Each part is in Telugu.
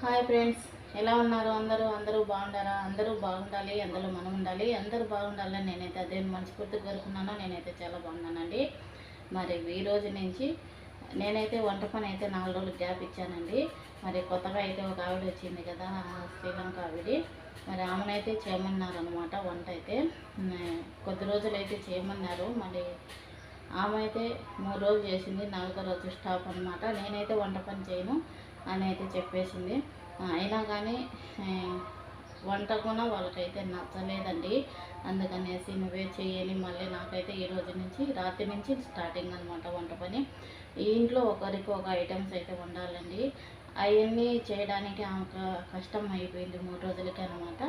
హాయ్ ఫ్రెండ్స్ ఎలా ఉన్నారు అందరూ? అందరూ బాగుండారా? అందరూ బాగుండాలి అందరూ మనం ఉండాలి అందరూ బాగుండాలని నేనైతే అదే మనస్ఫూర్తి కోరుకున్నాను. నేనైతే చాలా బాగున్నానండి. మరి ఈ రోజు నుంచి నేనైతే వంట పని అయితే నాలుగు రోజులు గ్యాప్ ఇచ్చానండి. మరి కొత్తగా అయితే ఒక ఆవిడ వచ్చింది కదా శ్రీలంక ఆవిడ. మరి ఆమెనైతే చేయమన్నారు అనమాట వంట అయితే. కొద్ది రోజులు అయితే చేయమన్నారు. మరి ఆమె అయితే మూడు రోజులు చేసింది నాలుగో రోజు స్టాప్ అనమాట నేనైతే వంట పని చేయను. అని అయితే చెప్పేసింది. అయినా కానీ వంట కూడా వాళ్ళకైతే నచ్చలేదండి. అందుకనేసి నువ్వే చేయాలి మళ్ళీ నాకైతే ఈ రోజు నుంచి రాత్రి నుంచి స్టార్టింగ్ అనమాట వంట పని. ఈ ఇంట్లో ఒకరికి ఒక ఐటమ్స్ అయితే వండాలండి అవన్నీ చేయడానికి ఆమెకు కష్టం అయిపోయింది మూడు రోజులకి అనమాట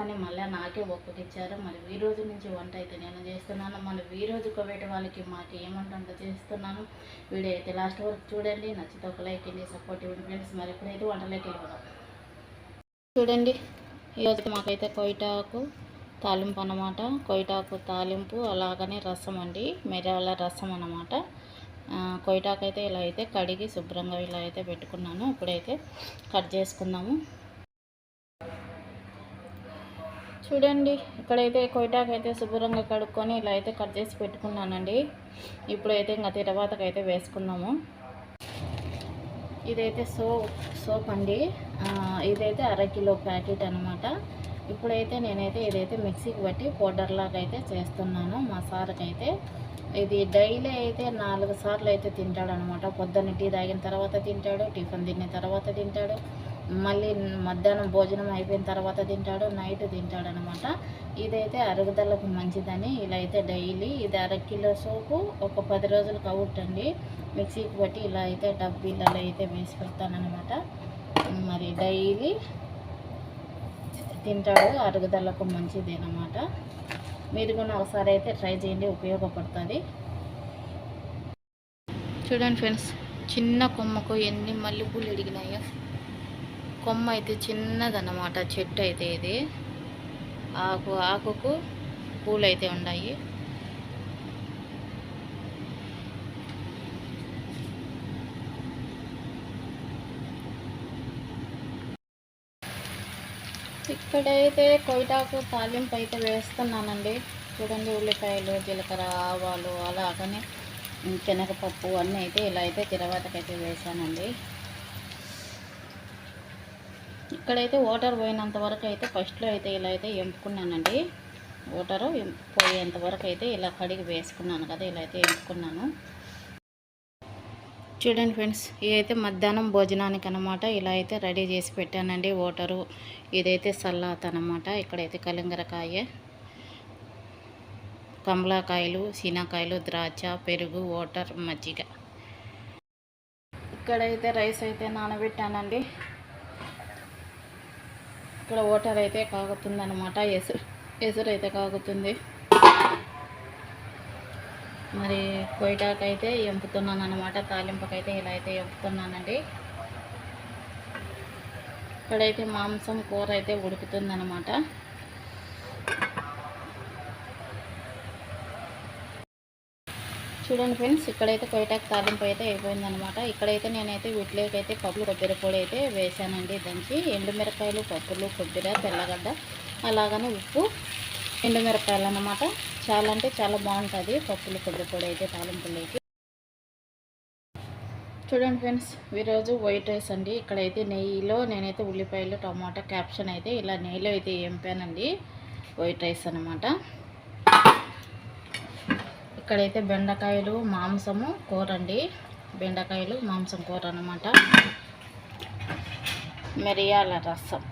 పని మళ్ళీ నాకే ఒప్పుకిచ్చారు. మరి ఈ రోజు నుంచి వంట అయితే నేను చేస్తున్నాను. మరి ఈ రోజు కోవేటి వాళ్ళకి మాకు ఏమంటుందో చేస్తున్నాను. వీడియో అయితే లాస్ట్ వరకు చూడండి. నచ్చితే ఒక లైక్ ఇవ్వండి సపోర్ట్ ఇవ్వండి ఫ్రెండ్స్. మరి ఇప్పుడైతే వంటలోకి వెళ్ళిపోదాం. చూడండి ఈరోజు మాకైతే కొయిటాకు తాలింపు అన్నమాట. కొయిటాకు తాలింపు అలాగనే రసం అండి. మిరియాల రసం అన్నమాట. ఆ, కొయిటాకు అయితే ఇలా అయితే కడిగి శుభ్రంగా ఇలా అయితే పెట్టుకున్నాను. ఇప్పుడైతే కట్ చేసుకుందాము. చూడండి ఇక్కడైతే కొయ్యటాకు అయితే శుభ్రంగా కడుక్కొని ఇలా అయితే కట్ చేసి పెట్టుకున్నానండి. ఇప్పుడైతే ఇంకా తిరవాతకు అయితే వేసుకున్నాము. ఇదైతే సోప్ సోప్ అండి. ఇదైతే అర కిలో ప్యాకెట్ అనమాట ఇప్పుడైతే నేనైతే ఇదైతే మిక్సీకి బట్టి పౌడర్ లాగా అయితే చేస్తున్నాను మా సార్కి అయితే ఇది డైలీ అయితే నాలుగు సార్లు అయితే తింటాడు అనమాట పొద్దున్న టీ తాగిన తర్వాత తింటాడు టిఫిన్ తిన్న తర్వాత తింటాడు. మళ్ళీ మధ్యాహ్నం భోజనం అయిపోయిన తర్వాత తింటాడు నైట్ తింటాడు అనమాట ఇదైతే అరుగుదలకు మంచిదని ఇలా అయితే డైలీ ఇది అర కిలో సోపు ఒక పది రోజులు అవుటండి. మిక్సీకి బట్టి ఇలా అయితే డబ్బీలలో అయితే వేసి పెడతానమాట మరి డైలీ తింటాడు అరుగుదలకు మంచిదేనమాట. మీరు కూడా ఒకసారి అయితే ట్రై చేయండి ఉపయోగపడుతుంది. చూడండి ఫ్రెండ్స్ చిన్న కొమ్మకు ఎన్ని మల్లెపూలు ఎడిగినాయో కొమ్మ అయితే చిన్నదన్నమాట చెట్టు అయితే ఇది. ఆకు ఆకుకు పూలు అయితే ఉన్నాయి. ఇక్కడైతే కొయిటాకు తాలింపు అయితే వేస్తున్నానండి. చూడండి ఉల్లిపాయలు జీలకర్ర ఆవాలు అలాగనే శనగపప్పు అన్నీ అయితే ఇలా అయితే తిరవాతకైతే వేసానండి ఇక్కడైతే వాటర్ పోయినంత వరకు అయితే ఫస్ట్లో అయితే ఇలా అయితే ఎంపుకున్నానండి. వాటరు పోయేంత వరకు అయితే ఇలా కడిగి వేసుకున్నాను కదా ఇలా అయితే ఎంపుకున్నాను. చూడండి ఫ్రెండ్స్ ఇదైతే మధ్యాహ్నం భోజనానికి అనమాట ఇలా అయితే రెడీ చేసి పెట్టానండి వాటరు. ఇదైతే సల్లాత్ అనమాట ఇక్కడైతే కలింగరకాయ కమలాకాయలు సీనాకాయలు ద్రాక్ష పెరుగు వాటర్ మజ్జిగ. ఇక్కడైతే రైస్ అయితే నానబెట్టానండి. ఇక్కడ వాటర్ అయితే కాగుతుంది అనమాట ఎసురు ఎసురు అయితే కాగుతుంది. మరి కొయ్యటాకైతే ఎంపుతున్నాను అనమాట తాలింపకైతే ఇలా అయితే ఎంపుతున్నానండి. ఇక్కడైతే మాంసం కూర అయితే ఉడుకుతుంది చూడండి ఫ్రెండ్స్ ఇక్కడైతే కొయ్యటాకు తాలింపు అయితే అయిపోయిందనమాట ఇక్కడైతే నేనైతే వీటిలోకి అయితే పప్పులు కొబ్బరి పొడి అయితే వేసానండి దంచి ఎండుమిరపకాయలు పప్పులు కొబ్బరి తెల్లగడ్డ అలాగనే ఉప్పు ఎండుమిరకాయలు అనమాట చాలా అంటే చాలా బాగుంటుంది పప్పులు కొబ్బరి పొడి అయితే తాలింపులోకి. చూడండి ఫ్రెండ్స్ ఈరోజు వైట్ రైస్ అండి. ఇక్కడైతే నెయ్యిలో నేనైతే ఉల్లిపాయలు టమాటా క్యాప్షన్ అయితే ఇలా నెయ్యిలో అయితే ఎంపానండి వైట్ రైస్ అనమాట ఇక్కడైతే బెండకాయలు మాంసము కూర అండి బెండకాయలు మాంసం కూర అన్నమాట. మిరియాల రసం.